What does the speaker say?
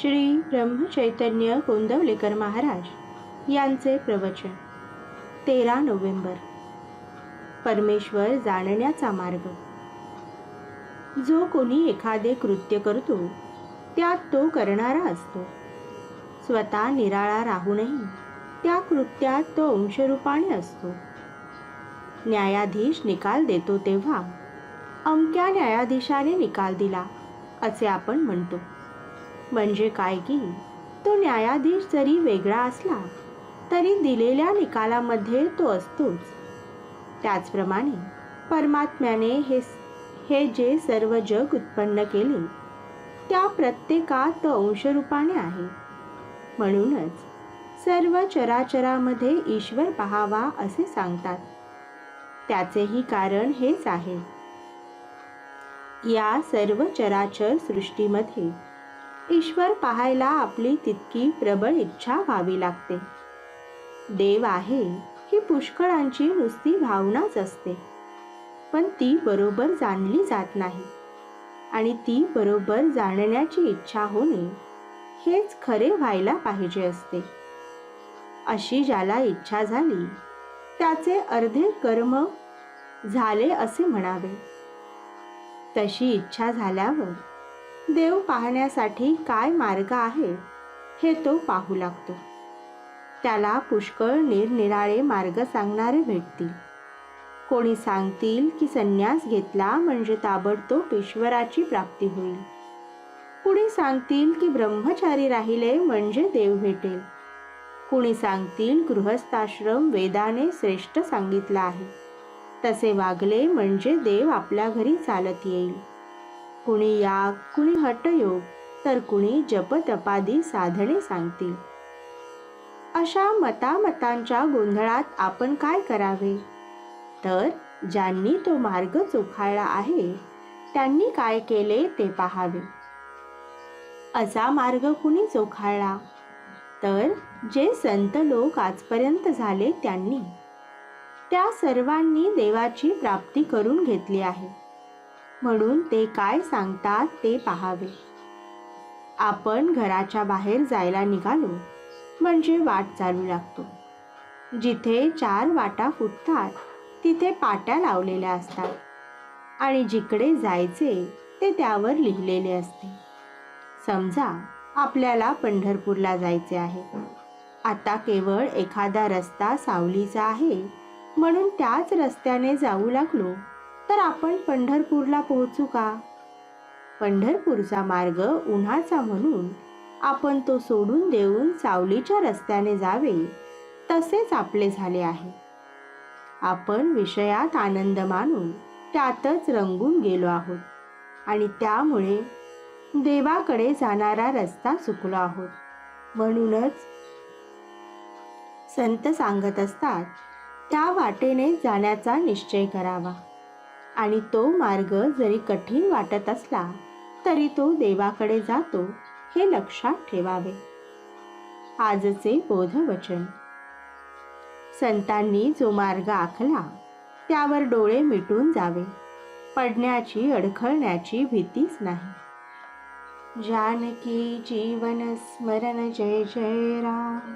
श्री ब्रह्मचैतन्य गोंदवलेकर महाराज यांचे प्रवचन. तेरा नोव्हेंबर. परमेश्वर जाणण्याचा मार्ग. जो कोणी एखादे कृत्य करतो त्यात तो करणारा असतो. स्वतः निराळा राहूनही त्या कृत्यात तो अंशरूपाने असतो. न्यायाधीश निकाल देतो तेव्हा अमक्या न्यायाधीशाने निकाल दिला असे आपण म्हणतो. म्हणजे काय की तो न्यायाधीश जरी वेगळा असला तरी दिलेल्या निकालामध्ये तो असतोच. त्याचप्रमाणे परमात्म्याने हे हे जे सर्व जग उत्पन्न केले त्या प्रत्येकात अंशरूपाने आहे. म्हणूनच सर्व चराचरामध्ये ईश्वर पहावा असे सांगतात. त्याचेही कारण हेच आहे. या सर्व चराचर सृष्टीमध्ये ईश्वर पाहायला आपली तितकी प्रबळ इच्छा व्हावी लागते. देव आहे ही पुष्कळांची नुसती भावनाच असते. पण ती बरोबर जाणली जात नाही. आणि ती बरोबर जाणण्याची इच्छा होणे हेच खरे व्हायला पाहिजे असते. अशी ज्याला इच्छा झाली त्याचे अर्धे कर्म झाले असे म्हणावे. तशी इच्छा झाल्यावर देव पाहण्यासाठी काय मार्ग आहे हे तो पाहू लागतो. त्याला पुष्कळ निरनिराळे मार्ग सांगणारे भेटतील. कोणी सांगतील की संन्यास घेतला म्हणजे ताबडतोब ईश्वराची प्राप्ती होईल. कुणी सांगतील की ब्रह्मचारी राहिले म्हणजे देव भेटेल. कुणी सांगतील गृहस्थाश्रम वेदाने श्रेष्ठ सांगितला आहे. तसे वागले म्हणजे देव आपल्या घरी चालत येईल. कुणी याग कुणी हटयोग तर कुणी जपतपादी साधने सांगतील. अशा मतामतांच्या गोंधळात आपण काय करावे? तर ज्यांनी तो मार्ग चोखाळला आहे त्यांनी काय केले ते पाहावे. असा मार्ग कुणी चोखाळला? तर जे संत लोक आजपर्यंत झाले त्यांनी. त्या सर्वांनी देवाची प्राप्ती करून घेतली आहे. म्हणून ते काय सांगतात ते पाहावे. आपण घराच्या बाहेर जायला निघालो म्हणजे वाट चालू लागतो. जिथे चार वाटा फुटतात तिथे पाट्या लावलेल्या असतात. आणि जिकडे जायचे ते त्यावर लिहिलेले असते. समजा आपल्याला पंढरपूरला जायचे आहे. आता केवळ एखादा रस्ता सावलीचा आहे म्हणून त्याच रस्त्याने जाऊ लागलो तर आपण पंढरपूरला पोहोचू का? पंढरपूरचा मार्ग उन्हाचा म्हणून आपण तो सोडून देऊन सावलीच्या रस्त्याने जावे तसेच आपले झाले आहे. आपण विषयात आनंद मानून त्यातच रंगून गेलो आहोत आणि त्यामुळे देवाकडे जाणारा रस्ता चुकलो आहोत. म्हणूनच संत सांगत असतात त्या वाटेने जाण्याचा निश्चय करावा. आणि तो मार्ग जरी कठीण वाटत असला तरी तो देवाकडे जातो हे लक्षात ठेवावे. आजचे बोधवचन. संतांनी जो मार्ग आखला त्यावर डोळे मिटून जावे. पडण्याची अडखळण्याची भीतीच नाही. जानकी जीवन स्मरण जय जय राम.